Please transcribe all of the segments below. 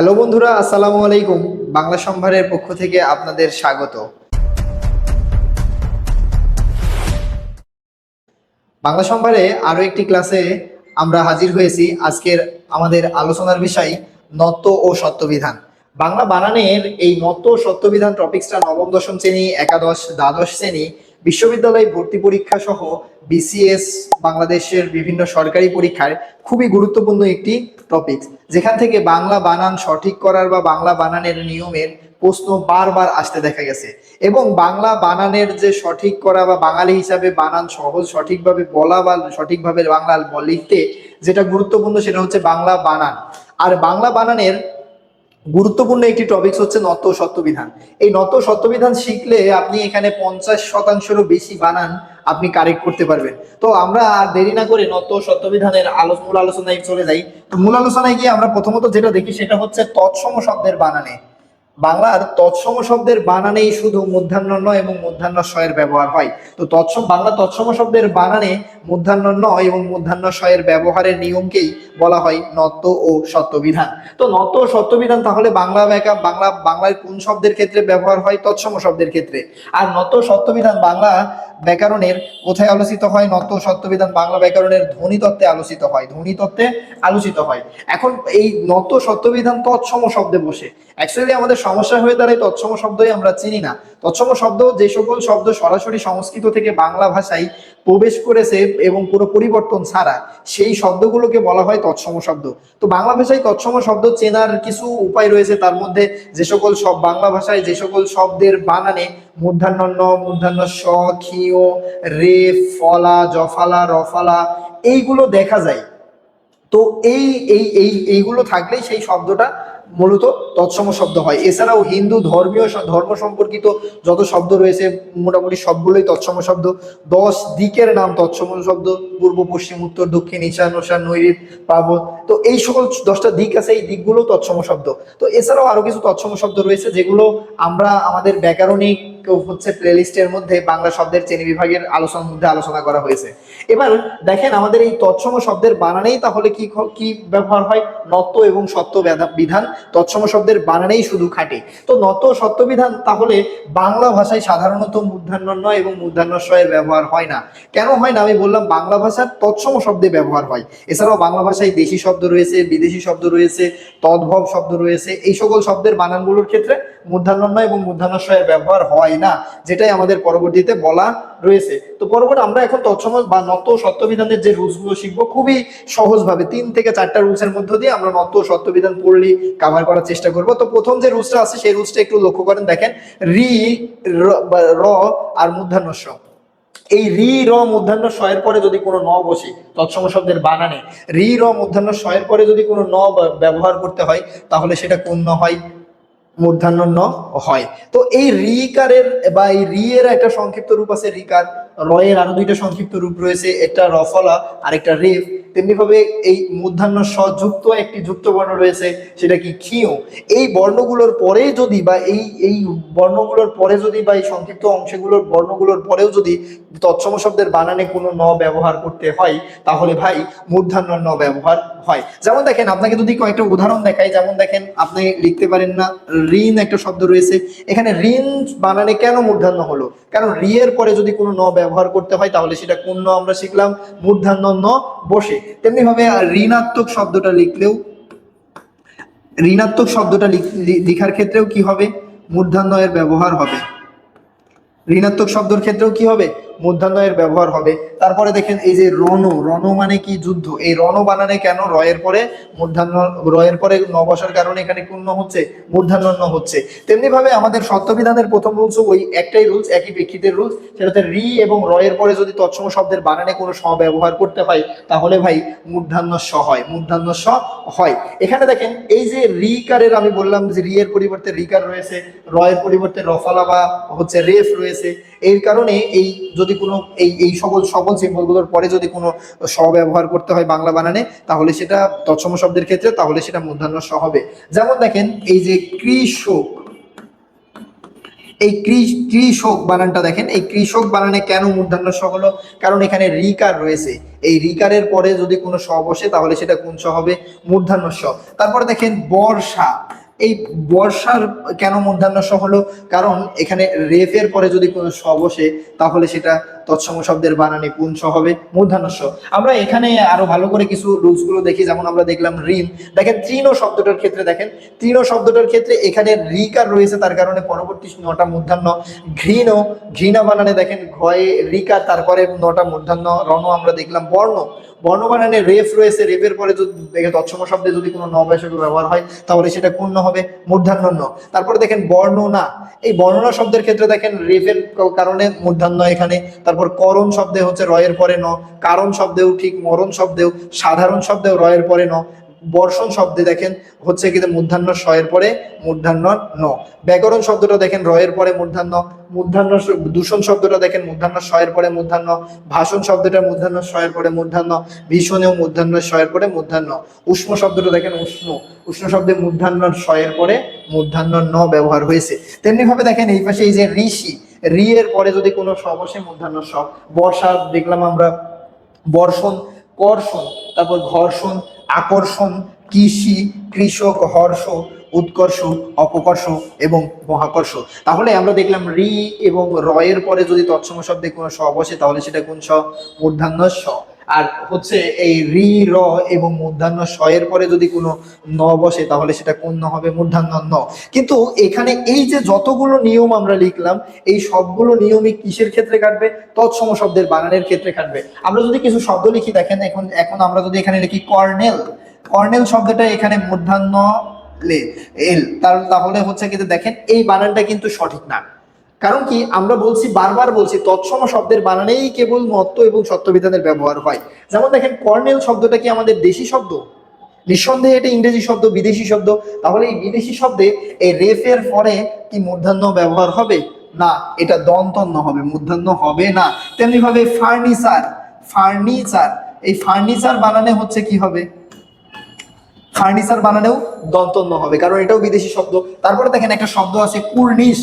Hello বন্ধুরা, আসসালামু আলাইকুম। বাংলা সম্ভারের পক্ষ থেকে আপনাদের স্বাগত। বাংলা সম্ভারে আরও একটি ক্লাসে আমরা হাজির হয়েছি আজকের আমাদের আলোচনার বিষয় নত্ব ও সত্যবিধান। বাংলা বানানের এই নত্ব ও সত্যবিধান টপিক্সটা নবম, দশম শ্রেণি, একাদশ, দ্বাদশ শ্রেণি বিশ্ববিদ্যালয় ভর্তি পরীক্ষা সহ বিসিএস বাংলাদেশের বিভিন্ন সরকারি পরীক্ষার খুবই গুরুত্বপূর্ণ একটি টপিক যেখান থেকে বাংলা বানান সঠিক করার বা বাংলা বানানের নিয়মের প্রশ্ন বারবার আসতে দেখা গেছে। এবং বাংলা বানানের যে সঠিক করা বা বাঙালি হিসাবে বানান সহজ, সঠিকভাবে বলা বা সঠিকভাবে বাংলা লিখতে যেটা গুরুত্বপূর্ণ সেটা হচ্ছে বাংলা বানান। আর বাংলা বানানের গুরুত্বপূর্ণ একটি টপিকস হচ্ছে নত সত্যবিধান। এই নত সত্যবিধান শিখলে আপনি এখানে পঞ্চাশ শতাংশেরও বেশি বানান আপনি কারেক্ট করতে পারবেন। তো আমরা আর দেরি না করে নত সত্যবিধানের আলো মূল আলোচনায় চলে যাই। তো মূল আলোচনায় গিয়ে আমরা প্রথমত যেটা দেখি সেটা হচ্ছে তৎসম শব্দের বানানে। বাংলার তৎসম শব্দের বানানেই শুধু মূর্ধান্য ন এবং মধ্যাহ্ন শয়ের ব্যবহার হয়। তো তৎসম বাংলা তৎসম শব্দের বানানে মূর্ধান্য ন এবং মধ্যাহ্ন শয়ের ব্যবহারের নিয়মকেই বলা হয় নত্য ও সত্যবিধান। তো নত্য ও সত্যবিধান তাহলে বাংলা ব্যাকা বাংলা বাংলার কোন শব্দের ক্ষেত্রে ব্যবহার হয়? তৎসম শব্দের ক্ষেত্রে। আর নত্য ও সত্যবিধান বাংলা ব্যাকরণের কোথায় আলোচিত হয়? নত্য ও সত্যবিধান বাংলা ব্যাকরণের ধ্বনি তত্ত্বে আলোচিত হয়। ধ্বনি তত্ত্বে আলোচিত হয়। এখন এই নত্য সত্যবিধান তৎসম শব্দে বসে। অ্যাকচুয়ালি আমাদের সমস্যা হয়ে দাঁড়ায়, তৎসম শব্দই আমরা চিনি না। তৎসম শব্দ যে সকল শব্দ সরাসরি সংস্কৃত থেকে বাংলা ভাষায় প্রবেশ করেছে এবং পুরো পরিবর্তন ছাড়া, সেই শব্দগুলোকে বলা হয় তৎসম শব্দ। তো বাংলা ভাষায় তৎসম শব্দ চেনার কিছু উপায় রয়েছে, তার মধ্যে যে সকল সব বাংলা ভাষায় যে সকল শব্দের বানানে মূর্ধান্য ন মূর্ধান্য স ক্ষীয়, রে, ফলা, জফালা, রফালা, এইগুলো দেখা যায়। তো এই এই, এইগুলো থাকলেই সেই শব্দটা মূলত তৎসম শব্দ হয়। এছাড়াও হিন্দু ধর্মীয় ধর্ম সম্পর্কিত যত শব্দ রয়েছে, মোটামুটি সবগুলোই তৎসম শব্দ। দশ দিকের নাম তৎসম শব্দ, পূর্ব, পশ্চিম, উত্তর, দক্ষিণ, ঈশান, ওশান নৈরিত পার্বত তো এই সকল দশটা দিক আছে, এই দিকগুলো তৎসম শব্দ। তো এছাড়াও আরও কিছু তৎসম শব্দ রয়েছে, যেগুলো আমরা আমাদের ব্যাকরণিক হচ্ছে প্লেলিস্টের মধ্যে বাংলা শব্দের শ্রেণি বিভাগের আলোচনার মধ্যে আলোচনা করা হয়েছে। এবার দেখেন আমাদের এই তৎসম শব্দের বানানেই তাহলে কি কি ব্যবহার হয়? নত্য এবং সত্য বিধান। তৎসম শব্দের বানানেই শুধু খাটে। তো নত সত্য বিধান তাহলে বাংলা ভাষায় সাধারণত মূর্ধান্য এবং মূর্ধান্যস্বয়ের ব্যবহার হয় না। কেন হয় না? আমি বললাম, বাংলা ভাষার তৎসম শব্দে ব্যবহার হয়। এছাড়াও বাংলা ভাষায় দেশি শব্দ রয়েছে, বিদেশি শব্দ রয়েছে, তদ্ভব শব্দ রয়েছে। এই সকল শব্দের বানানগুলোর ক্ষেত্রে মূর্ধান্য এবং মূর্ধান্যস্বয়ের ব্যবহার হয় না, যেটাই আমাদের পরবর্তীতে বলা রয়েছে। তো পরবর্তী আমরা এখন তৎসম বা নত সত্যবিধানের যে রুলসগুলো শিখব খুবই সহজভাবে তিন থেকে চারটা রুলস এর মধ্য দিয়ে আমরা নত সত্যবিধান পড়লি কাভার করার চেষ্টা করব। তো প্রথম যে রুলসটা আছে, সেই রুলসটা একটু লক্ষ্য করেন, দেখেন, রি, র- আর মূর্ধান্য স এই রি, র মূর্ধান্য শয়ের পরে যদি কোনো ন বসে, তৎসম শব্দের বানানে রি, র মূর্ধান্য শয়ের পরে যদি কোনো ন ব্যবহার করতে হয়, তাহলে সেটা কোন ন হয়? মূর্ধান্য ন হয়। তো এই রিকারের বা এই রি এর একটা সংক্ষিপ্ত রূপ আছে রিকার। রয়ের আরও দুইটা সংক্ষিপ্ত রূপ রয়েছে, একটা রফলা আর একটা রেফ। তেমনি ভাবে এই মূর্ধান্য স যুক্ত একটি যুক্ত বর্ণ রয়েছে, সেটা কি ক্ষীয়? এই বর্ণগুলোর পরে যদি বা এই এই বর্ণগুলোর পরে যদি বা এই সংক্ষিপ্ত অংশগুলোর, বর্ণগুলোর পরেও যদি তৎসম শব্দের বানানে কোনো ন ব্যবহার করতে হয়, তাহলে ভাই মূর্ধান্য ন ব্যবহার হয়। যেমন দেখেন, আপনাকে যদি কয়েকটা উদাহরণ দেখাই, যেমন দেখেন, আপনি লিখতে পারেন না, ঋণ একটা শব্দ রয়েছে। এখানে ঋণ বানানে কেন মূর্ধান্য হলো? কারণ রি এর পরে যদি কোনো ন ব্যবহার করতে হয়, তাহলে সেটা কোন আমরা শিখলাম? মূর্ধান্য ন বসে। তেমনি ভাবে ঋণাত্মক শব্দটা লিখলেও, ঋণাত্মক শব্দটা লিখ- লিখার ক্ষেত্রেও কি হবে? মূর্ধান্য ব্যবহার হবে। ঋণাত্মক শব্দের ক্ষেত্রেও কি হবে? মূর্ধান্যয়ের ব্যবহার হবে। তারপরে দেখেন এই যে রণ রণ মানে কি যুদ্ধ? এই রণ বানানে কেন রয়ের পরে মূর্ধান্য রয়ের পরে ন বসার কারণে এখানে পূর্ণ হচ্ছে মূর্ধান্য হচ্ছে। তেমনি ভাবে আমাদের সত্যবিধানের প্রথম রুলস ওই একটাই রুলস, একই প্রেক্ষিতের রুলস, সেটা হচ্ছে রি এবং রয়ের পরে যদি তৎসম শব্দের বানানে কোনো স ব্যবহার করতে হয়, তাহলে ভাই মূর্ধান্য স হয় মূর্ধান্য স হয়। এখানে দেখেন এই যে রি কারের আমি বললাম যে রি এর পরিবর্তে রিকার রয়েছে, রয়ের পরিবর্তে রফালা বা হচ্ছে রেফ রয়েছে এর কারণে এই যদি কোনো এই এই সকল সকল সিম্বলগুলোর পরে যদি কোনো স ব্যবহার করতে হয় বাংলা বানানে, তাহলে সেটা তৎসম শব্দের ক্ষেত্রে তাহলে সেটা মূর্ধান্য স হবে। যেমন দেখেন, এই যে কৃষক, এই কৃষক বানানটা দেখেন, এই কৃষক বানানে কেন মূর্ধন্য স হলো? কারণ এখানে রিকার রয়েছে। এই রিকারের পরে যদি কোনো স বসে, তাহলে সেটা কোন স হবে? মূর্ধন্য স তারপরে দেখেন, বর্ষা। এই বর্ষার কেন মধ্যাহ্ন হলো? কারণ এখানে রেফের পরে যদি কোনো স বসে, তাহলে সেটা তৎসম শব্দের বানানে কোন স হবে মূর্ধন্য স আমরা এখানে আরও ভালো করে কিছু রুলসগুলো দেখি, যেমন আমরা দেখলাম ঋণ। দেখেন, তৃণ শব্দটার ক্ষেত্রে দেখেন, তৃণ শব্দটার ক্ষেত্রে এখানে রিকার রয়েছে, তার কারণে পরবর্তী নটা মূর্ধন্য। ঘৃণ, ঘৃণা বানানে দেখেন, ঘয়ে রিকার তারপরে নটা মূর্ধন্য। রণ আমরা দেখলাম, বর্ণ। বর্ণ বানানে রেফ রয়েছে, রেফের পরে যদি তৎসম শব্দে যদি কোনো নবাসক ব্যবহার হয়, তাহলে সেটা পূর্ণ হবে মূর্ধান্য তারপরে দেখেন, বর্ণনা। এই বর্ণনা শব্দের ক্ষেত্রে দেখেন, রেফের কারণে মূর্ধান্য এখানে, তারপর করণ শব্দে হচ্ছে রয়ের পরে ন, কারণ শব্দেও ঠিক মরণ শব্দেও, সাধারণ শব্দেও রয়ের পরে ন, বর্ষণ শব্দে দেখেন হচ্ছে কিন্তু মূর্ধান্য স এর পরে মূর্ধান্য ন। ব্যাকরণ শব্দটা দেখেন রয়ের পরে মূর্ধান্য মূর্ধান্য দূষণ শব্দটা দেখেন মূর্ধান্য শয়ের পরে মূর্ধান্য ভাষণ শব্দটা মূর্ধান্য শয়ের পরে মূর্ধান্য ভীষণেও মূর্ধান্য স এর পরে মূর্ধান্য উষ্ণ শব্দটা দেখেন উষ্ণ উষ্ণ শব্দে মূর্ধান্য স এর পরে মূর্ধান্য ন ব্যবহার হয়েছে। তেমনিভাবে দেখেন এই পাশে এই যে ঋষি রি এর পরে যদি কোনো স বসে মূর্ধান্য স বর্ষা দেখলাম আমরা, বর্ষণ, কর্ষণ, তারপর ঘর্ষণ, আকর্ষণ, কৃষি, কৃষক, হর্ষ, উৎকর্ষ, অপকর্ষ এবং মহাকর্ষ। তাহলে আমরা দেখলাম রি এবং রয়ের পরে যদি তৎসম শব্দে কোনো স বসে, তাহলে সেটা কোন স মূর্ধান্য স আর হচ্ছে এই রি, র এবং মূর্ধান্য এর পরে যদি কোনো ন বসে, তাহলে সেটা কোন ন হবে? মূর্ধান্য ন। কিন্তু এখানে এই যে যতগুলো নিয়ম আমরা লিখলাম, এই সবগুলো নিয়মই কিসের ক্ষেত্রে কাটবে? তৎসম শব্দের বানানের ক্ষেত্রে কাটবে। আমরা যদি কিছু শব্দ লিখি, দেখেন এখন এখন আমরা যদি এখানে লিখি কর্নেল কর্নেল শব্দটা এখানে মূর্ধান্য লে, এল। তাহলে হচ্ছে কিন্তু দেখেন, এই বানানটা কিন্তু সঠিক না। কারণ কি, আমরা বলছি, বারবার বলছি, তৎসম শব্দের বানানেই কেবল মত্ত এবং সত্যবিধানের ব্যবহার হয়। যেমন দেখেন, কর্নেল শব্দটা কি আমাদের দেশি শব্দ? নিঃসন্দেহে এটা ইংরেজি শব্দ, বিদেশি শব্দ। তাহলে এই বিদেশি শব্দে এই রেফের পরে কি মূর্ধান্য ব্যবহার হবে? না, এটা দন্তন্য হবে, মূর্ধান্য হবে না। তেমনি ভাবে ফার্নিচার ফার্নিচার, এই ফার্নিচার বানানে হচ্ছে কি হবে? ফার্নিচার বানানেও দন্তন্য হবে, কারণ এটাও বিদেশি শব্দ। তারপরে দেখেন, একটা শব্দ আছে কুর্নিশ।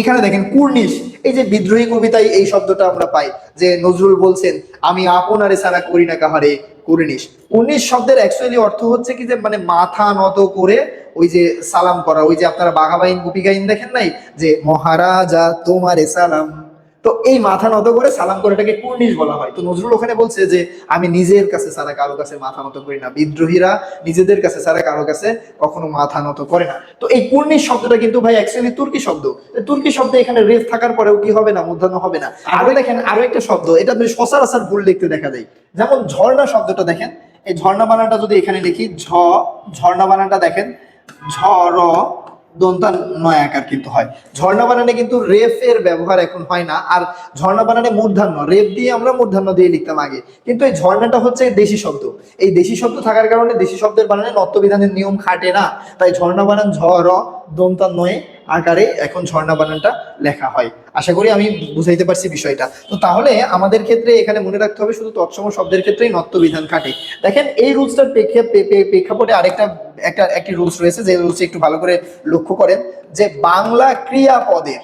এখানে দেখেন কুর্নিশ, এই যে বিদ্রোহী কবিতায় এই শব্দটা আমরা পাই যে নজরুল বলছেন, আমি আপনারে ছাড়া করি না কাহারে কুর্নিশ। কুর্নিশ শব্দের অ্যাকচুয়ালি অর্থ হচ্ছে কি যে মানে মাথা নত করে ওই যে সালাম করা, ওই যে আপনারা বাঘাবাইন গোপিকাইন দেখেন নাই? যে, মহারাজা, তোমারে সালাম তো এই মাথা নত করে সালাম করাটাকে কুর্নিশ বলা হয়। তো নজরুল ওখানে বলছে যে আমি নিজের কাছে ছাড়া কারও কাছে মাথা নত করি না। বিদ্রোহীরা নিজেদের কাছে ছাড়া কারও কাছে কখনো মাথা নত করে না। তো এই কুর্নিশ শব্দটা কিন্তু ভাই অ্যাকচুয়ালি তুর্কি শব্দ। তুর্কি শব্দে এখানে রেফ থাকার পরেও কি হবে না মূর্ধন্য হবে না? আরও দেখেন আরও একটা শব্দ এটা আপনি সচরাচর ভুল লিখতে দেখা যায়। যেমন ঝর্ণা শব্দটা দেখেন এই ঝর্ণা বানানটা যদি এখানে লিখি ঝ ঝর্ণা বানানটা দেখেন ঝ র দন্তা নয় আকার কিন্তু হয়। ঝর্ণা বানানে কিন্তু রেফ এর ব্যবহার এখন হয় না। আর ঝর্ণা বানানে মূর্ধান্য, রেফ দিয়ে আমরা মূর্ধান্য দিয়ে লিখতাম আগে। কিন্তু এই ঝর্ণাটা হচ্ছে দেশি শব্দ। এই দেশি শব্দ থাকার কারণে দেশি শব্দের বানানে নত্যবিধানের নিয়ম খাটে না। তাই ঝর্ণা বানান ঝ, র দন্তা নয় আকারে এখন ঝর্ণা বানানটা লেখা হয়। আশা করি আমি বুঝাইতে পারছি বিষয়টা। তো তাহলে আমাদের ক্ষেত্রে এখানে মনে রাখতে হবে শুধু তৎসম শব্দের ক্ষেত্রেই নত্য বিধান খাটে। দেখেন, এই রুলসটার প্রেক্ষাপটে আরেকটা একটা একটি রুলস রয়েছে যে রুলস একটু ভালো করে লক্ষ্য করেন যে বাংলা ক্রিয়াপদের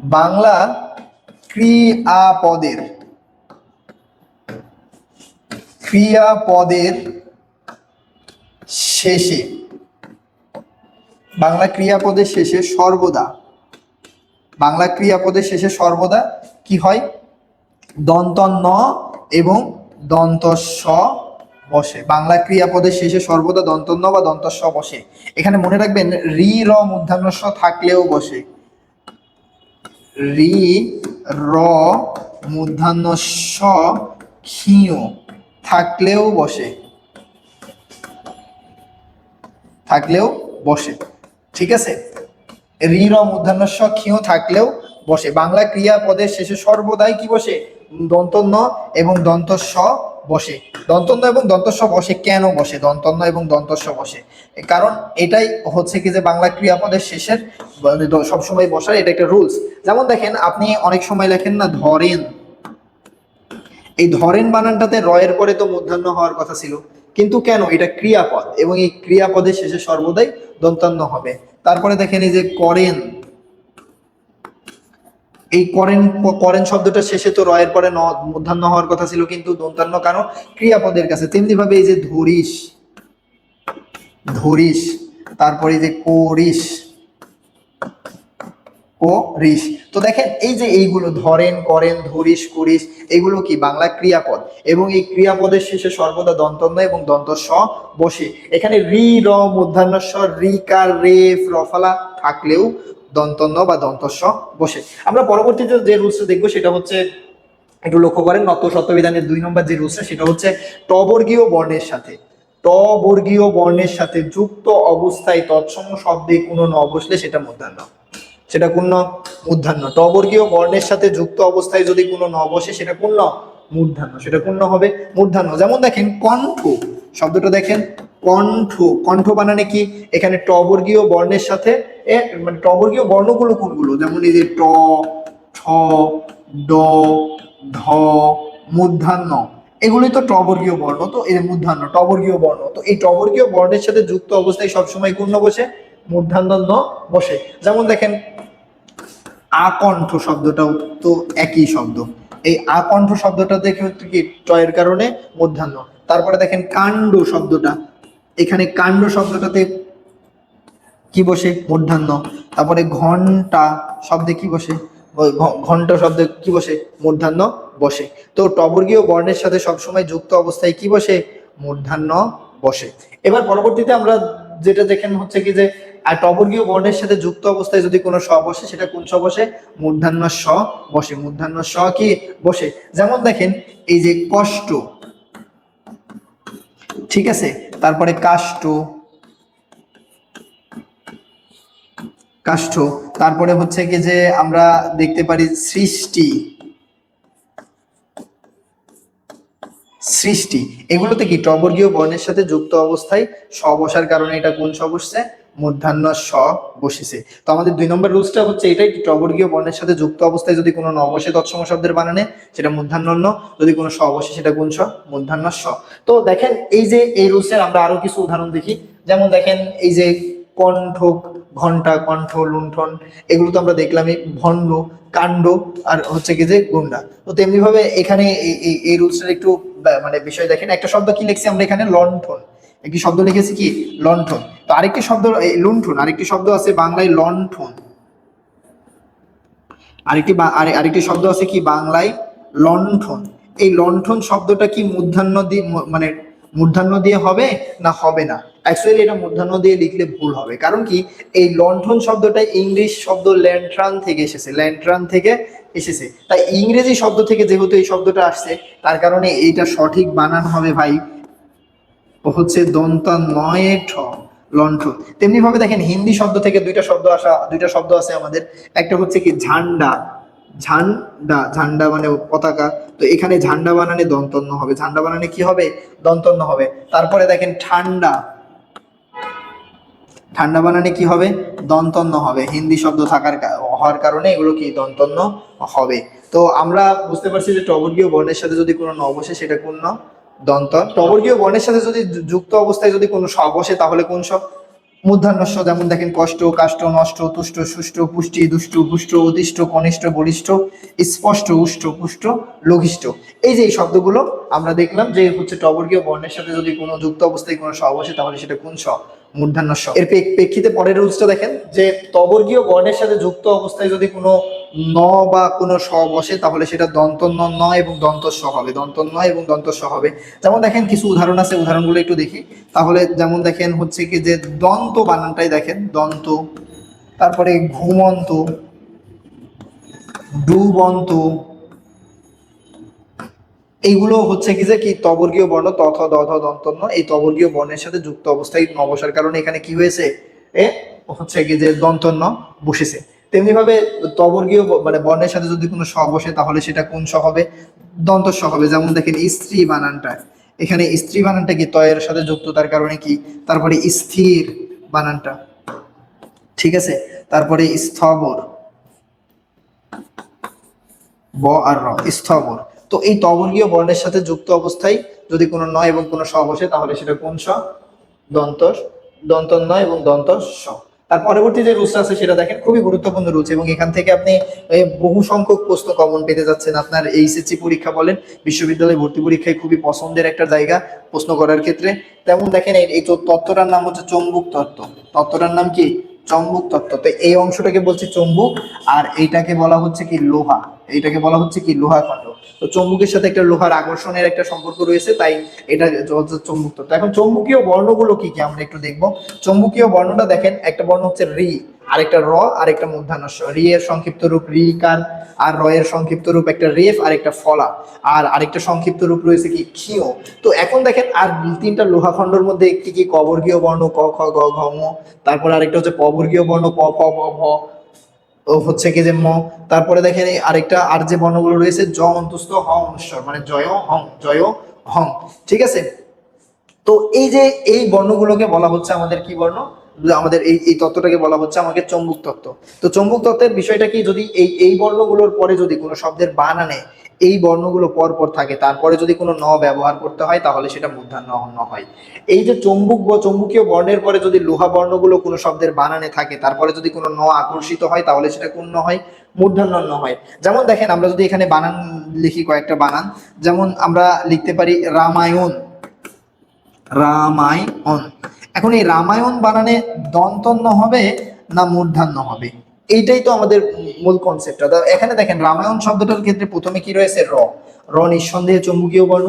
বাংলা ক্রিয়াপদের ক্রিয়াপদের শেষে বাংলা ক্রিয়াপদের শেষে সর্বদা। বাংলা ক্রিয়াপদের শেষে সর্বদা কি হয়? দন্ত ন এবং দন্ত স বসে। বাংলা ক্রিয়াপদের শেষে সর্বদা দন্ত ন বা দন্ত স বসে। এখানে মনে রাখবেন, রি, র মূর্ধন্য স থাকলেও বসে। রি, র মূর্ধন্য স ক্ষীয় থাকলেও বসে। থাকলেও বসে। ঠিক আছে? রি র মূর্ধন্য স ক্ষীয় থাকলেও বসে। বাংলা ক্রিয়াপদের শেষে সর্বদাই কি বসে? দন্তন্য এবং দন্ত স বসে। দন্তন্য এবং দন্তস্ব বসে কেন বসে? দন্তন্য এবং দন্তস্ব বসে। কারণ এটাই হচ্ছে কি যে বাংলা ক্রিয়াপদের শেষের, সবসময় বসার এটা একটা রুলস যেমন দেখেন, আপনি অনেক সময় লেখেন না, ধরেন। এই ধরেন বানানটাতে রয়ের পরে তো মূর্ধন্য হওয়ার কথা ছিল। কিন্তু কেন? এটা ক্রিয়াপদ এবং এই ক্রিয়াপদের শেষে সর্বদাই দন্তান্ন হবে। তারপরে দেখেন এই যে করেন। এই করেন করেন শব্দটা শেষে তো রয়ের পরে ন মূর্ধান্য হওয়ার কথা ছিল, কিন্তু দন্তান্ন কেন? ক্রিয়াপদের কাছে। তেমনি ভাবে এই যে ধরিস ধরিস, তারপরে এই যে করিস ও রিস। তো দেখেন, এই যে এইগুলো, ধরেন, করেন, ধরিস, করিস, এগুলো কি বাংলা ক্রিয়াপদ? এবং এই ক্রিয়াপদের শেষে সর্বদা দন্তন্য এবং দন্ত স বসে। এখানে রি, র মূর্ধান্য স রি কার রে রফালা থাকলেও দন্তন্য বা দন্তস্ব বসে। আমরা পরবর্তীতে যে রুলস দেখব, সেটা হচ্ছে, একটু লক্ষ্য করেন, নত সত্যবিধানের দুই নম্বর যে রুলসটা, সেটা হচ্ছে টবর্গীয় বর্ণের সাথে। ট বর্গীয় বর্ণের সাথে যুক্ত অবস্থায় তৎসম শব্দে কোনো ন বসলে সেটা মূর্ধান্য সেটা কোন মূর্ধান্য টবর্গীয় বর্ণের সাথে যুক্ত অবস্থায় যদি কোনো ন বসে, সেটা কোন মূর্ধান্য সেটা কোন হবে মূর্ধান্য যেমন দেখেন কণ্ঠ, শব্দটা দেখেন কণ্ঠ। কণ্ঠ বানানে কি? এখানে টবর্গীয় বর্ণের সাথে মানে টবর্গীয় বর্ণগুলো কোনগুলো? যেমন এই যে ট, ঠ, ড, ধ মূর্ধান্য এগুলোই তো টবর্গীয় বর্ণ, তো এই মূর্ধান্য টবর্গীয় বর্ণ। তো এই টবর্গীয় বর্ণের সাথে যুক্ত অবস্থায় সবসময় কোন বসে মূর্ধান্য বসে। যেমন দেখেন আকণ্ঠ শব্দটাও তো একই শব্দ। এই আকণ্ঠ শব্দটা দেখে হচ্ছে কি টয়ের কারণে মধ্যাহ্ন। তারপরে দেখেন কাণ্ড শব্দটা। এখানে কাণ্ড শব্দটাতে কি বসে? মধ্যাহ্ন। তারপরে ঘণ্টা শব্দে কি বসে? ঘণ্টা শব্দে কি বসে? মধ্যাহ্ন বসে। তো টবর্গীয় বর্ণের সাথে সবসময় যুক্ত অবস্থায় কি বসে? মূর্ধান্য বসে। এবার পরবর্তীতে আমরা যেটা দেখেন হচ্ছে কি যে আর টবর্গীয় বর্ণের সাথে যুক্ত অবস্থায় যদি কোনো স বসে, সেটা কোন স বসে? মূর্ধান্য স বসে, মূর্ধান্য স কি বসে? যেমন দেখেন, এই যে কষ্ট, ঠিক আছে? তারপরে কাষ্ট কাষ্ঠ তারপরে হচ্ছে কি যে আমরা দেখতে পারি সৃষ্টি সৃষ্টি। এগুলোতে কি টবর্গীয় বর্ণের সাথে যুক্ত অবস্থায় স বসার কারণে এটা কোন স মূর্ধান্য স বসেছে। তো আমাদের দুই নম্বর রুলসটা হচ্ছে এটাই কি বর্ণের সাথে যুক্ত অবস্থায় যদি কোনো ন বসে তৎসম শব্দের বানানে সেটা মূর্ধান্য ন, যদি কোনো স বসে সেটা কোন স মূর্ধান্য স তো দেখেন এই যে এই রুলসের আমরা আরও কিছু উদাহরণ দেখি। যেমন দেখেন এই যে কণ্ঠ ঘণ্টা কণ্ঠ লুণ্ঠন এগুলো তো আমরা দেখলামই ভণ্ড কাণ্ড আর হচ্ছে কি যে গুন্ডা। তো তেমনি ভাবে এখানে এই- রুলসটার একটু মানে বিষয় দেখেন একটা শব্দ কি লিখছি আমরা এখানে? লণ্ঠন। একটি শব্দ লিখেছি কি? লণ্ঠন। তো আরেকটি শব্দ লুণ্ঠন, আরেকটি শব্দ আছে বাংলায় লণ্ঠন। আরেকটি আরেকটি শব্দ আছে কি বাংলায় লণ্ঠন। এই লণ্ঠন শব্দটা কি মূর্ধান্য দিয়ে মানে মূর্ধান্য দিয়ে হবে না হবে না? অ্যাকচুয়ালি এটা মূর্ধান্য দিয়ে লিখলে ভুল হবে। কারণ কি? এই লণ্ঠন শব্দটা ইংলিশ শব্দ ল্যান্ট্রান থেকে এসেছে, ল্যান্ট্রান থেকে এসেছে। তাই ইংরেজি শব্দ থেকে যেহেতু এই শব্দটা আসছে, তার কারণে এইটা সঠিক বানান হবে ভাই। হচ্ছে দন্তা নয়ে ঠ লণ্ঠন তেমনি ভাবে দেখেন, হিন্দি শব্দ থেকে দুইটা শব্দ আসা, দুইটা শব্দ আছে আমাদের। একটা হচ্ছে কি ঝান্ডা। ঝান্ডা ঝান্ডা মানে পতাকা। তো এখানে ঝান্ডা বানানে দন্তন্য হবে। ঝান্ডা বানানে কি হবে? দন্তন্য হবে। তারপরে দেখেন ঠান্ডা। ঠান্ডা বানানে কি হবে? দন্তন্য হবে। হিন্দি শব্দ থাকার হওয়ার কারণে এগুলো কি দন্তন্য হবে? তো আমরা বুঝতে পারছি যে টবর্গীয় বর্ণের সাথে যদি কোনো ন সেটা কোন ন দন্ত। টবর্গীয় বর্ণের সাথে যদি যুক্ত অবস্থায় যদি কোনো স বসে, তাহলে কোন সব? মূর্ধান্যস্য যেমন দেখেন কষ্ট, কাষ্ট, নষ্ট, তুষ্ট সুষ্ট পুষ্টি, দুষ্ট পুষ্ট অতিষ্ঠ কনিষ্ঠ, বলিষ্ঠ, স্পষ্ট, উষ্ট, পুষ্ট, লঘিষ্ঠ। এই যে এই শব্দগুলো আমরা দেখলাম যে হচ্ছে টবর্গীয় বর্ণের সাথে যদি কোনো যুক্ত অবস্থায় কোনো স বসে, তাহলে সেটা কোন স মূর্ধান্য স এর প্রেক- প্রেক্ষিতে পরের রুলসটা দেখেন, যে তবর্গীয় বর্ণের সাথে যুক্ত অবস্থায় যদি কোনো ন বা কোনো স বসে, তাহলে সেটা দন্তন্য ন এবং দন্ত স হবে। দন্তন্য এবং দন্ত স হবে। যেমন দেখেন, কিছু উদাহরণ আছে, উদাহরণগুলো একটু দেখি। তাহলে যেমন দেখেন, হচ্ছে কি যে দন্ত বানানটাই দেখেন, দন্ত, তারপরে ঘুমন্ত, ডুবন্ত এইগুলো হচ্ছে কি যে, কি তবর্গীয় বর্ণ তথ দধ দন্তন্য এই তবর্গীয় বর্ণের সাথে যুক্ত অবস্থায় নবসার কারণে এখানে কি হয়েছে? এ, হচ্ছে কি যে দন্তন্য বসেছে। তেমনি ভাবে তবর্গীয় মানে বর্ণের সাথে যদি কোনো স বসে, তাহলে সেটা কোন স হবে? দন্ত স হবে। যেমন দেখেন, স্ত্রী বানানটা। এখানে স্ত্রী বানানটা কি তয়ের সাথে যুক্ত, তার কারণে কি? তারপরে স্থির বানানটা। ঠিক আছে? তারপরে স্থবর। ব আর র, স্থবর। তো এই তবর্গীয় বর্ণের সাথে যুক্ত অবস্থায় যদি কোনো ন এবং কোনো স বসে, তাহলে সেটা কোন স দন্ত দন্ত ন এবং দন্ত স তার পরবর্তী যে রুলস আছে সেটা দেখেন, খুবই গুরুত্বপূর্ণ রুলস এবং এখান থেকে আপনি বহু সংখ্যক প্রশ্ন কমন পেতে যাচ্ছেন। আপনার এইচএসসি পরীক্ষা বলেন, বিশ্ববিদ্যালয় ভর্তি পরীক্ষায় খুবই পছন্দের একটা জায়গা প্রশ্ন করার ক্ষেত্রে। তেমন দেখেন এই তত্ত্বটার নাম হচ্ছে চম্বুক তত্ত্ব। তত্ত্বটার নাম কি? চম্বুক তত্ত্ব। তো এই অংশটাকে বলছি চম্বুক, আর এইটাকে বলা হচ্ছে কি লোহা। এইটাকে বলা হচ্ছে কি লোহা খণ্ড। তো চম্বুকের সাথে একটা লোহার আকর্ষণের একটা সম্পর্ক রয়েছে, তাই এটা চম্বুক তত্ত্ব। এখন চম্বুকীয় বর্ণগুলো কি কি? আমরা একটু দেখব। চম্বুকীয় বর্ণটা দেখেন, একটা বর্ণ হচ্ছে রি। আরেকটা র আর একটা মূর্ধন্য রি এর সংক্ষিপ্ত রূপ রি কার, আর র এর সংক্ষিপ্ত রূপ একটা রেফ আর একটা ফলা। আর আরেকটা সংক্ষিপ্ত রূপ রয়েছে কি ক্ষীয়। তো এখন দেখেন, আর তিনটা লোহাখণ্ডের মধ্যে একটি কি কবর্গীয় বর্ণ, ক, খ, গ, ঘ ম তারপরে আরেকটা হচ্ছে পবর্গীয় বর্ণ, প প ভ। ও হচ্ছে কি যে ম। তারপরে দেখেন আরেকটা, আর যে বর্ণগুলো রয়েছে, জ, অন্তস্থ, হ অনুস্বর মানে জয়, হং জয়, হং। ঠিক আছে? তো এই যে এই বর্ণগুলোকে বলা হচ্ছে আমাদের কি বর্ণ? আমাদের এই এই তত্ত্বটাকে বলা হচ্ছে আমাকে চম্বুক তত্ত্ব। তো চম্বুক তত্ত্বের বিষয়টা কি? যদি এই এই বর্ণগুলোর পরে যদি কোনো শব্দের বানানে এই বর্ণগুলো পর পর থাকে, তারপরে যদি কোনো ন ব্যবহার করতে হয়, তাহলে সেটা মূর্ধন্য ন হয়। এই যে চম্বুক বা, চম্বুকীয় বর্ণের পরে যদি লোহা বর্ণগুলো কোনো শব্দের বানানে থাকে, তারপরে যদি কোনো ন আকর্ষিত হয়, তাহলে সেটা কোন ন হয়? মূর্ধন্য ন হয়। যেমন দেখেন, আমরা যদি এখানে বানান লিখি কয়েকটা বানান, যেমন আমরা লিখতে পারি রামায়ণ রামায়ণ। এখন এই রামায়ণ বানানে দন্তন্য হবে না মূর্ধান্য হবে? এইটাই তো আমাদের মূল কনসেপ্টটা এখানে দেখেন, রামায়ণ শব্দটার ক্ষেত্রে প্রথমে কি রয়েছে? র। র নিঃসন্দেহে চুম্বকীয় বর্ণ,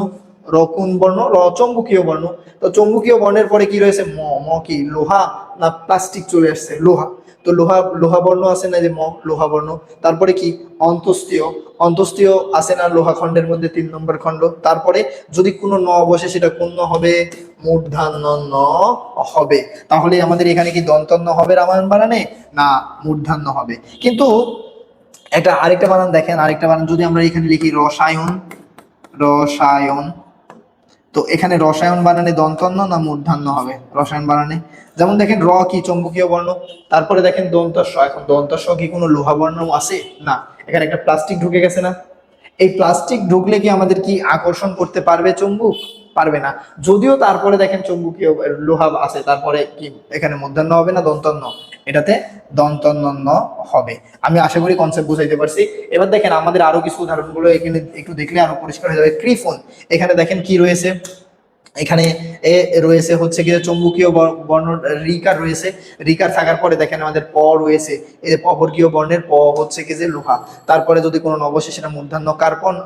র কোন বর্ণ, র চম্বুকীয় বর্ণ। তো চম্বুকীয় বর্ণের পরে কি রয়েছে? ম ম কি? লোহা না প্লাস্টিক চলে আসছে? লোহা। তো লোহা লোহা বর্ণ আছে না যে ম লোহা বর্ণ তারপরে কি? অন্তস্তীয় অন্তস্তীয় আছে না লোহা খণ্ডের মধ্যে তিন নম্বর খণ্ড? তারপরে যদি কোনো ন বসে, সেটা কোন হবে? মূর্ধান্য ন হবে। তাহলে আমাদের এখানে কি দন্তন্য হবে রামায়ণ বানানে? না মূর্ধান্য হবে। কিন্তু এটা আরেকটা বানান দেখেন, আরেকটা বানান যদি আমরা এখানে লিখি রসায়ন রসায়ন তো এখানে রসায়ন বানানে দন্তন্ন না মূর্ধান্য হবে? রসায়ন বানানে? যেমন দেখেন র কি চম্বকীয় বর্ণ, তারপরে দেখেন দন্তস্ব এখন দন্তস্ব কি কোনো লোহা বর্ণ আছে? না। এখানে একটা প্লাস্টিক ঢুকে গেছে না। এই প্লাস্টিক ঢুকলে কি আমাদের কি আকর্ষণ করতে পারবে চম্বুক? পারবে না। যদিও তারপরে দেখেন চুম্বকীয় লোহা আছে, তারপরে কি এখানে মধ্যাহ্ন হবে না দন্তন্ন এটাতে দন্তন্য হবে। আমি আশা করি কনসেপ্ট বুঝাইতে পারছি। এবার দেখেন আমাদের আরও কিছু উদাহরণগুলো এখানে একটু দেখলে আরও পরিষ্কার হয়ে যাবে। ক্রিফোন এখানে দেখেন কি রয়েছে? এখানে এ রয়েছে হচ্ছে কি চম্বুকীয় বর- বর্ণ, রিকার রয়েছে। রিকার থাকার পরে দেখেন আমাদের প রয়েছে। এই যে পবর্গীয় বর্ণের প হচ্ছে কি যে লোহা। তারপরে যদি কোনো নবশে সেটা মূর্ধান্য কার্পণ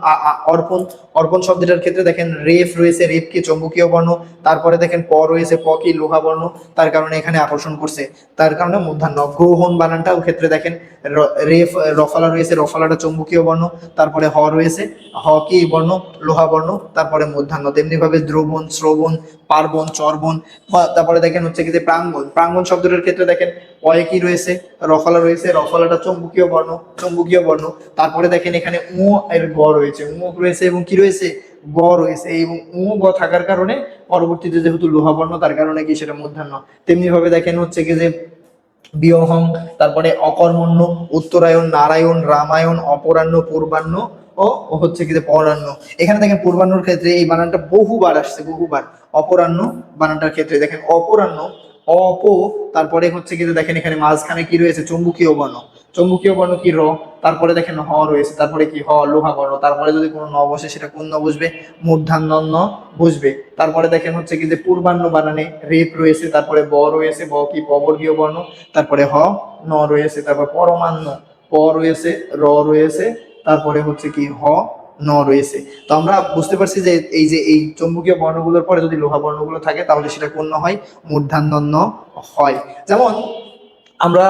অর্পণ অর্পণ শব্দটার ক্ষেত্রে দেখেন রেফ রয়েছে, রেফ কি চম্বুকীয় বর্ণ। তারপরে দেখেন প রয়েছে, প কি লোহা বর্ণ। তার কারণে এখানে আকর্ষণ করছে। তার কারণে মূর্ধান্য গ্রহণ বানানটাও ক্ষেত্রে দেখেন রেফ, রফালা রয়েছে, রফালাটা চম্বুকীয় বর্ণ। তারপরে হ রয়েছে, হ কি বর্ণ, লোহা বর্ণ। তারপরে মূর্ধান্য তেমনি ভাবে দ্রবণ শ্রবণ, পার্বণ, চর্বণ তারপরে দেখেন হচ্ছে কি যে প্রাঙ্গণ। প্রাঙ্গণ শব্দটার ক্ষেত্রে দেখেন পয়ে কি রয়েছে? রফলা রয়েছে। রফলাটা চম্বুকীয় বর্ণ চম্বুকীয় বর্ণ। তারপরে দেখেন এখানে উ এর গ রয়েছে। উমুক রয়েছে এবং কি রয়েছে? গ রয়েছে এবং উ গ থাকার কারণে পরবর্তীতে যেহেতু লোহা বর্ণ তার কারণে কি সেটা মূর্ধান্য তেমনি ভাবে দেখেন হচ্ছে কি যে বিয়হং তারপরে অকর্মণ্য, উত্তরায়ণ, নারায়ণ, রামায়ণ, অপরাহ্ন, পূর্বাহ্ন ও হচ্ছে কি যে এখানে দেখেন পূর্বাহ্নর ক্ষেত্রে এই বানানটা বহুবার আসছে, বহুবার। অপরাহ্ন বানানটার ক্ষেত্রে দেখেন অপরাহ্ন, অপ, তারপরে হচ্ছে কি দেখেন এখানে মাঝখানে কি রয়েছে? চুম্বকীয় বর্ণ। চুম্বকীয় বর্ণ কি র? তারপরে দেখেন হ রয়েছে, তারপরে কি হ? লোহা বর্ণ। তারপরে যদি কোনো ন বসে, সেটা কোন ন বসবে মূর্ধান্য ন বসবে তারপরে দেখেন হচ্ছে কি যে পূর্বাহ্ন বানানে রেপ রয়েছে, তারপরে ব রয়েছে, ব কি পবর্গীয় বর্ণ। তারপরে হ, ন রয়েছে, তারপর পরমান্ন প রয়েছে, র রয়েছে তারপরে হচ্ছে কি হ, ন রয়েছে। তো আমরা বুঝতে পারছি যে এই যে এই চুম্বকীয় বর্ণগুলোর পরে যদি লোহা বর্ণগুলো থাকে, তাহলে সেটা কোন হয়? মূর্ধান্য হয়। যেমন আমরা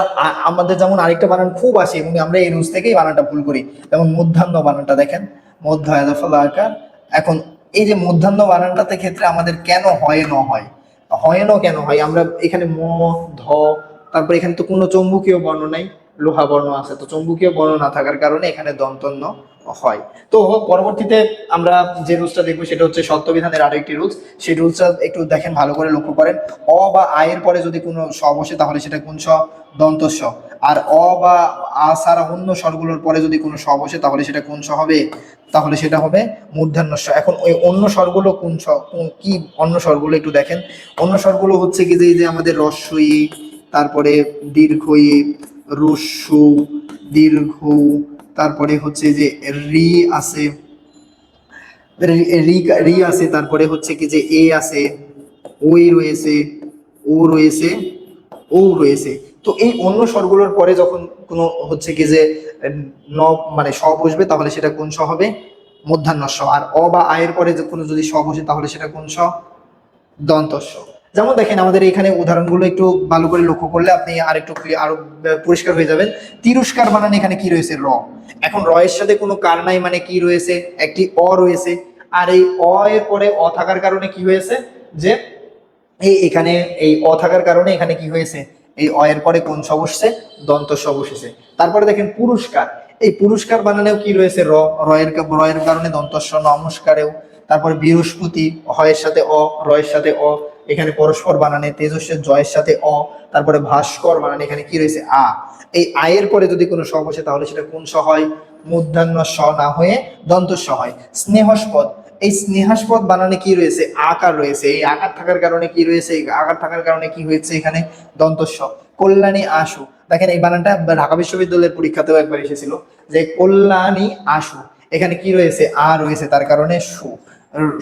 আমাদের যেমন আরেকটা বানান খুব আসে, এবং আমরা এই রুজ থেকেই বানানটা ভুল করি। যেমন মধ্যাহ্ন বানানটা দেখেন। মধ্য আকার এখন এই যে মধ্যাহ্ন বানানটাতে ক্ষেত্রে আমাদের কেন হয়, ন হয়? হয়, ন কেন হয়? আমরা এখানে ম, ধ, তারপর এখানে তো কোনো চম্বুকীয় বর্ণ নাই। লোহা বর্ণ আছে, তো চম্বুকীয় বর্ণ না থাকার কারণে এখানে দন্তন্য হয়। তো পরবর্তীতে আমরা যে রুলসটা দেখব সেটা হচ্ছে সত্যবিধানের আরও একটি রুলস। সেই রুলসটা একটু দেখেন, ভালো করে লক্ষ্য করেন। অ বা আয়ের পরে যদি কোনো স বসে, তাহলে সেটা কোন স দন্ত স আর অ বা আ ছাড়া অন্য স্বরগুলোর পরে যদি কোনো স বসে, তাহলে সেটা কোন স হবে? তাহলে সেটা হবে মূর্ধন্য স এখন ওই অন্য স্বরগুলো কোন স কি অন্য স্বরগুলো একটু দেখেন। অন্য স্বরগুলো হচ্ছে কি যে আমাদের রস্বই তারপরে দীর্ঘই রস্যু দীর্ঘ, তারপরে হচ্ছে যে রি আছে। রি আছে, তারপরে হচ্ছে কি যে এ আছে, ওই রয়েছে, ও রয়েছে ও রয়েছে। তো এই অন্য স্বরগুলোর পরে যখন কোনো হচ্ছে কি যে ন মানে স বসবে, তাহলে সেটা কোন স হবে? মধ্যাহ্ন স। আর অ বা আয়ের পরে কোনো যদি স বসে, তাহলে সেটা কোন স? দন্তস্ব। যেমন দেখেন আমাদের এখানে উদাহরণগুলো একটু ভালো করে লক্ষ্য করলে আপনি আর একটু আরও পরিষ্কার হয়ে যাবেন। তিরস্কার বানান এখানে কি রয়েছে? র। এখন র এর সাথে কোনো কার নাই মানে কি রয়েছে? একটি অ রয়েছে। আর এই অ এর পরে অ থাকার কারণে কি হয়েছে? যে এই এখানে এই অ থাকার কারণে এখানে কি হয়েছে? এই অ এর পরে কোন স বসছে দন্ত স বসেছে তারপরে দেখেন পুরস্কার। এই পুরস্কার বানানেও কি রয়েছে? র। রয়ের রয়ের কারণে দন্তস্ব নমস্কারেও তারপরে বৃহস্পতি হয়ের সাথে অ রয়ের সাথে অ, এখানে পরস্পর বানানে, তেজস্বের জয়ের সাথে অ, তারপরে ভাস্কর বানানে, এখানে কি রয়েছে? আ। এই আয়ের পরে যদি কোনো স বসে, তাহলে সেটা কোন স হয়? মূর্ধান্য স না হয়ে দন্ত স হয়। স্নেহস্পদ। এই স্নেহাস্পদ বানানে কি রয়েছে? আকার রয়েছে। এই আকার থাকার কারণে কি রয়েছে? আকার থাকার কারণে কি হয়েছে এখানে? দন্তস্ব কল্যাণী আশু। দেখেন এই বানানটা ঢাকা বিশ্ববিদ্যালয়ের পরীক্ষাতেও একবার এসেছিল যে কল্যাণী আশু। এখানে কি রয়েছে? আ রয়েছে, তার কারণে সু।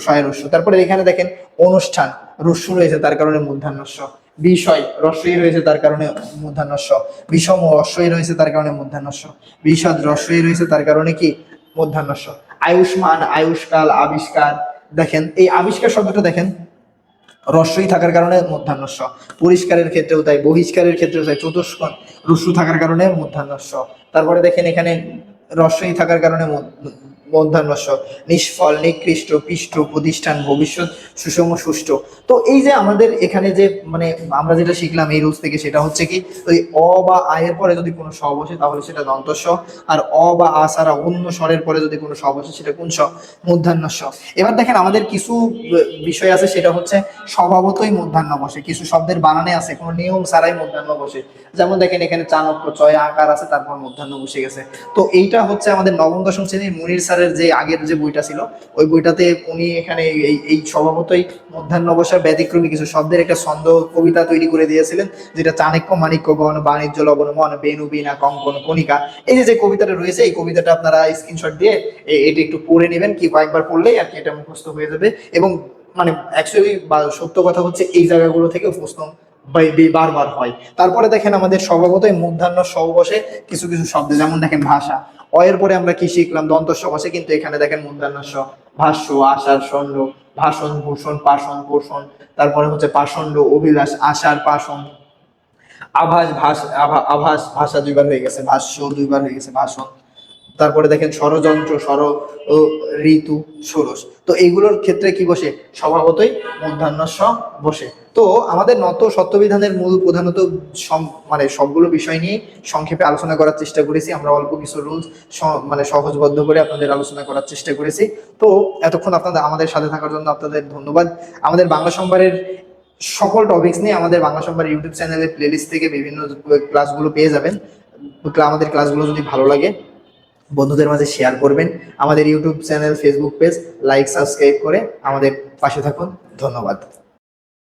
শয়ের রস্য। তারপরে এখানে দেখেন অনুষ্ঠান, রস্যু রয়েছে তার কারণে মূর্ধান্যস্য বিষয় রস্যই রয়েছে তার কারণে মূর্ধান্যস্য বিষম রস্যই রয়েছে তার কারণে মূর্ধান্যস্য বিষদ রস্যই রয়েছে তার কারণে কি? মূর্ধান্যস্য আয়ুষ্মান, আয়ুষ্কাল, আবিষ্কার। দেখেন, এই আবিষ্কার শব্দটা দেখেন রস্যই থাকার কারণে মধ্যাহ্নস্য পরিষ্কারের ক্ষেত্রেও তাই, বহিষ্কারের ক্ষেত্রেও তাই, চতুষ্কণ, রস্যু থাকার কারণে মধ্যাহ্নস্য তারপরে দেখেন এখানে রস্যই থাকার কারণে মধ্য- মধ্যাহ্নস্য নিষ্ফল, নিকৃষ্ট পৃষ্ঠ প্রতিষ্ঠান, ভবিষ্যৎ, সুষম, সুষ্ঠু। তো এই যে আমাদের এখানে যে মানে আমরা যেটা শিখলাম এই রুলস থেকে সেটা হচ্ছে কি, ওই অ বা আয়ের পরে যদি কোনো স বসে তাহলে সেটা দন্তস্ব, আর অ বা আ অন্য স্বরের পরে যদি কোনো স বসে সেটা কোন স এবার দেখেন আমাদের কিছু বিষয় আছে সেটা হচ্ছে স্বভাবতই মূর্ধান্য বসে, কিছু শব্দের বানানে আছে, কোনো নিয়ম ছাড়াই মূর্ধান্য বসে। যেমন দেখেন এখানে চাণক্য চয় আকার আছে, তারপর মূর্ধান্য বসে গেছে। তো এইটা হচ্ছে আমাদের নবম, দশম শ্রেণির মুনির স্যারের যে আগের যে বইটা ছিল, ওই বইটাতে উনি এখানে এই এই স্বভাবতই মধ্যাহ্ন বসা ব্যতিক্রমী কিছু শব্দের একটা ছন্দ কবিতা তৈরি করে দিয়েছিলেন, যেটা চাণক্য, মাণিক্য গণ বাণিজ্য, লবণ, মন বেনু বিনা কঙ্কন, কণিকা। এই যে যে কবিতাটা রয়েছে, এই কবিতাটা আপনারা স্ক্রিনশট দিয়ে এটা একটু পড়ে নেবেন, কি কয়েকবার পড়লেই আর কি এটা মুখস্থ হয়ে যাবে। এবং মানে অ্যাকচুয়ালি সত্য কথা হচ্ছে, এই জায়গাগুলো থেকে প্রশ্ন বে- বারবার হয়। তারপরে দেখেন আমাদের স্বভাবতই মূর্ধান্য সব বসে কিছু কিছু শব্দ, যেমন দেখেন ভাষা। অয়ের পরে আমরা কি শিখলাম? দন্তস্ব বসে, কিন্তু এখানে দেখেন মূর্ধান্য স ভাষ্য আশার ষণ্ড, ভাষণ, ভূষণ, পাষণ, পোষণ, তারপরে হচ্ছে পাষণ্ড, অভিলাষ আশার পাষণ। আভাস, ভাষ, আভা- আভাস, ভাষা দুইবার হয়ে গেছে, ভাষ্য দুইবার হয়ে গেছে, ভাষণ। তারপরে দেখেন ষড়যন্ত্র, ষড় ঋতু, ষোড়শ। তো এইগুলোর ক্ষেত্রে কি বসে? স্বভাবতই মূর্ধান্য স বসে। তো আমাদের নত সত্যবিধানের মূল প্রধানত মানে সবগুলো বিষয় নিয়ে সংক্ষেপে আলোচনা করার চেষ্টা করেছি। আমরা অল্প কিছু রুলস মানে সহজবদ্ধ করে আপনাদের আলোচনা করার চেষ্টা করেছি। তো এতক্ষণ আপনাদের আমাদের সাথে থাকার জন্য আপনাদের ধন্যবাদ। আমাদের বাংলা সম্ভারের সকল টপিকস নিয়ে আমাদের বাংলা সম্ভার ইউটিউব চ্যানেলের প্লেলিস্ট থেকে বিভিন্ন ক্লাসগুলো পেয়ে যাবেন। আমাদের ক্লাসগুলো যদি ভালো লাগে বন্ধুদের মাঝে শেয়ার করবেন। আমাদের YouTube channel Facebook page like subscribe করে আমাদের পাশে থাকুন। ধন্যবাদ।